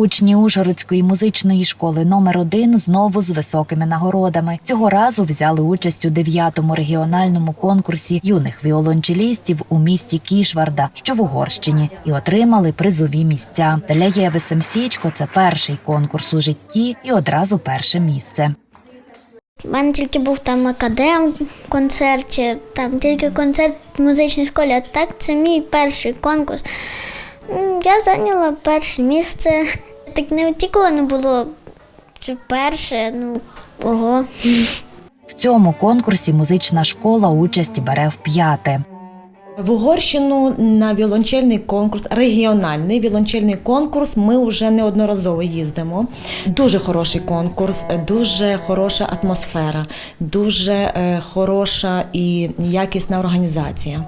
Учні Ужгородської музичної школи номер 1 знову з високими нагородами. Цього разу взяли участь у 9-му регіональному конкурсі юних віолончелістів у місті Кішварда, що в Угорщині, і отримали призові місця. Для Єви Семсічко це перший конкурс у житті і одразу перше місце. У мене тільки був там академ в концерті, там тільки концерт в музичній школі, а так це мій перший конкурс. Я зайняла перше місце. Так не очікувано не було, що перше, ну ого. В цьому конкурсі музична школа участь бере в п'яте. В Угорщину на віолончельний конкурс, регіональний віолончельний конкурс. Ми вже неодноразово їздимо. Дуже хороший конкурс, дуже хороша атмосфера, дуже е, хороша і якісна організація.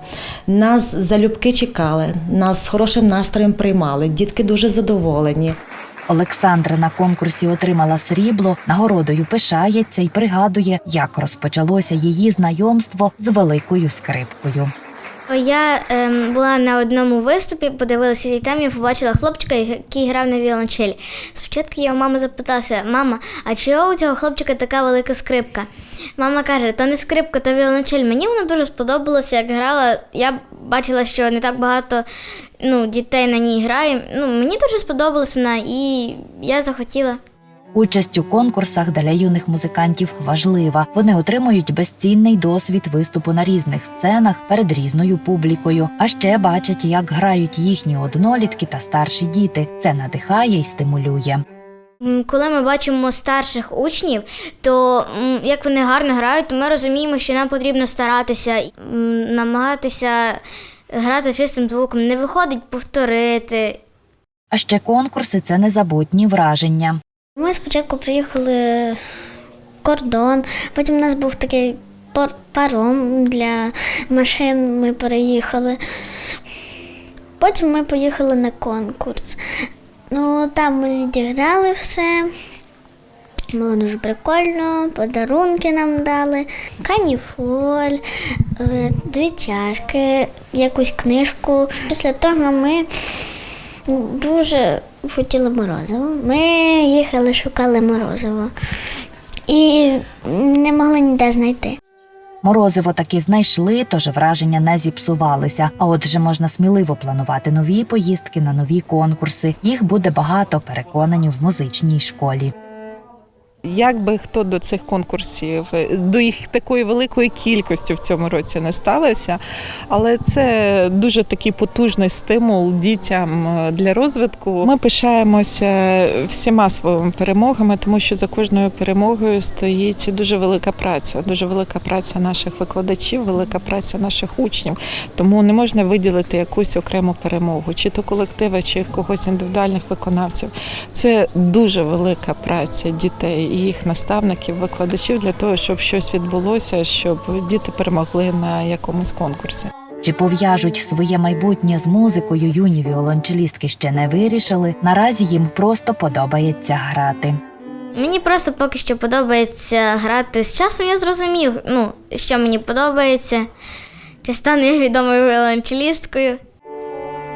Нас залюбки чекали, нас з хорошим настроєм приймали. Дітки дуже задоволені. Олександра на конкурсі отримала срібло, нагородою пишається і пригадує, як розпочалося її знайомство з великою скрипкою. Я ем, була на одному виступі, подивилася і там я побачила хлопчика, який грав на віолончелі. Спочатку я у мами запиталася, мама, а чого у цього хлопчика така велика скрипка? Мама каже, то не скрипка, то віолончель. Мені вона дуже сподобалася, як грала. Я бачила, що не так багато ну, дітей на ній грає. Ну, мені дуже сподобалась вона, і я захотіла. Участь у конкурсах для юних музикантів важлива. Вони отримують безцінний досвід виступу на різних сценах перед різною публікою. А ще бачать, як грають їхні однолітки та старші діти. Це надихає і стимулює. Коли ми бачимо старших учнів, то як вони гарно грають, то ми розуміємо, що нам потрібно старатися, намагатися грати чистим звуком. Не виходить повторити. А ще конкурси це незабутні враження. Ми спочатку приїхали в кордон, потім у нас був такий паром для машин, ми переїхали. Потім ми поїхали на конкурс. Ну, там ми відіграли все. Було дуже прикольно, подарунки нам дали, каніфоль, е, дві чашки, якусь книжку. Після того ми дуже хотіли морозиво. Ми їхали, шукали морозиво і не могли ніде знайти. Морозиво таки знайшли, тож враження не зіпсувалися. А отже, можна сміливо планувати нові поїздки на нові конкурси. Їх буде багато, переконані в музичній школі. Як би хто до цих конкурсів, до їх такої великої кількості в цьому році не ставився, але це дуже такий потужний стимул дітям е, для розвитку. Ми пишаємося всіма своїми перемогами, тому що за кожною перемогою стоїть дуже велика праця, дуже велика праця наших викладачів, велика праця наших учнів. Тому не можна виділити якусь окрему перемогу, чи то колектива, чи когось індивідуальних виконавців. Це дуже велика праця дітей і їх наставників, викладачів для того, щоб щось відбулося, щоб діти перемогли на якомусь конкурсі. Чи пов'яжуть своє майбутнє з музикою юні віолончелістки ще не вирішили. Наразі їм просто подобається грати. Мені просто поки що подобається грати. З часом я зрозумів, ну, що мені подобається. Чи стану я відомою віолончелісткою.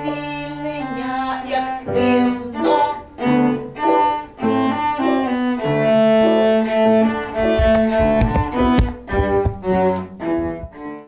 Вільнення, як дим